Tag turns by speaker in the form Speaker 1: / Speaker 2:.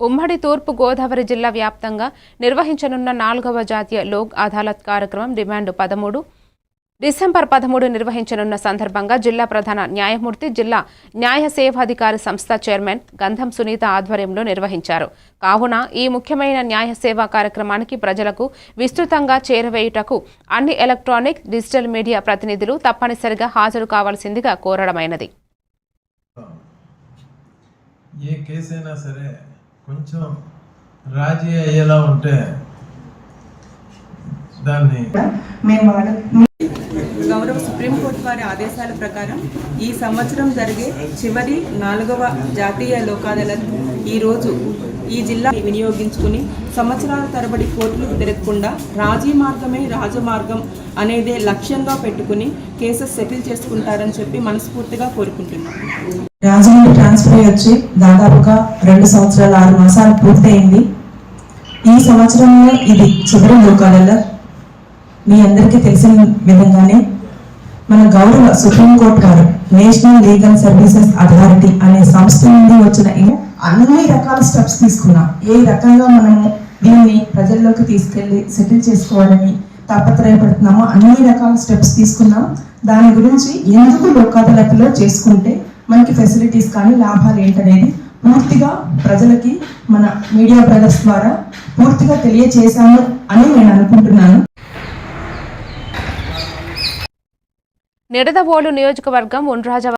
Speaker 1: ఉమ్మడి తూర్పు గోదావరి జిల్లా వ్యాప్తంగా నిర్వహించనున్న నాలుగవ జాతీయ లోక్ అదాలత్ కార్యక్రమం డిమాండ్ పదమూడు. డిసెంబర్ పదమూడు నిర్వహించనున్న సందర్భంగా జిల్లా ప్రధాన న్యాయమూర్తి జిల్లా న్యాయ సేవాధికారి సంస్థ చైర్మన్ గంధం సునీత ఆధ్వర్యంలో నిర్వహించారు. కావున ఈ ముఖ్యమైన న్యాయ సేవా కార్యక్రమానికి ప్రజలకు విస్తృతంగా చేరవేయుటకు అన్ని ఎలక్ట్రానిక్ డిజిటల్ మీడియా ప్రతినిధులు తప్పనిసరిగా హాజరు కావాల్సిందిగా కోరడమైనది.
Speaker 2: ఏ కేసైనా సరే కొంచెం రాజీ అయ్యేలా ఉంటే దాన్ని
Speaker 3: మేము
Speaker 4: సుప్రీంకోర్టు వారి ఆదేశాల ప్రకారం ఈ సంవత్సరం జరిగే చివరి నాలుగవ జాతీయ లోక్ ఈరోజు ఈ జిల్లా వినియోగించుకుని సంవత్సరాల తరబడి కోర్టులకు తిరగకుండా రాజీ మార్గమే రాజమార్గం అనేదే లక్ష్యంగా పెట్టుకుని కేసెస్ సెటిల్ చేసుకుంటారని చెప్పి మనస్ఫూర్తిగా కోరుకుంటున్నాం.
Speaker 3: రాజమండ్రి ట్రాన్స్ఫర్ వచ్చి దాదాపుగా రెండు సంవత్సరాల ఆరు మాసాలు పూర్తయింది. ఈ సంవత్సరంలో ఇది చివరి లోకాలలో మీ అందరికీ తెలిసిన విధంగానే మన గౌరవ సుప్రీంకోర్టు వారు నేషనల్ లీగల్ సర్వీసెస్ అథారిటీ అనే సంస్థ నుండి వచ్చిన అన్ని రకాల స్టెప్స్ తీసుకున్నాం. ఏ రకంగా మనము దీన్ని ప్రజల్లోకి తీసుకెళ్ళి సెటిల్ చేసుకోవాలని తాపత్రయపడుతున్నామో అన్ని రకాల స్టెప్స్ తీసుకున్నాం. దాని గురించి ఎందుకు లోక్ చేసుకుంటే మనకి ఫెసిలిటీస్ కానీ లాభాలు ఏంటనేది పూర్తిగా ప్రజలకి మన మీడియా బ్రదర్స్ ద్వారా పూర్తిగా తెలియచేశాము అని నేను అనుకుంటున్నాను.
Speaker 1: నిడదవోలు నియోజకవర్గం ఉండ్రాజ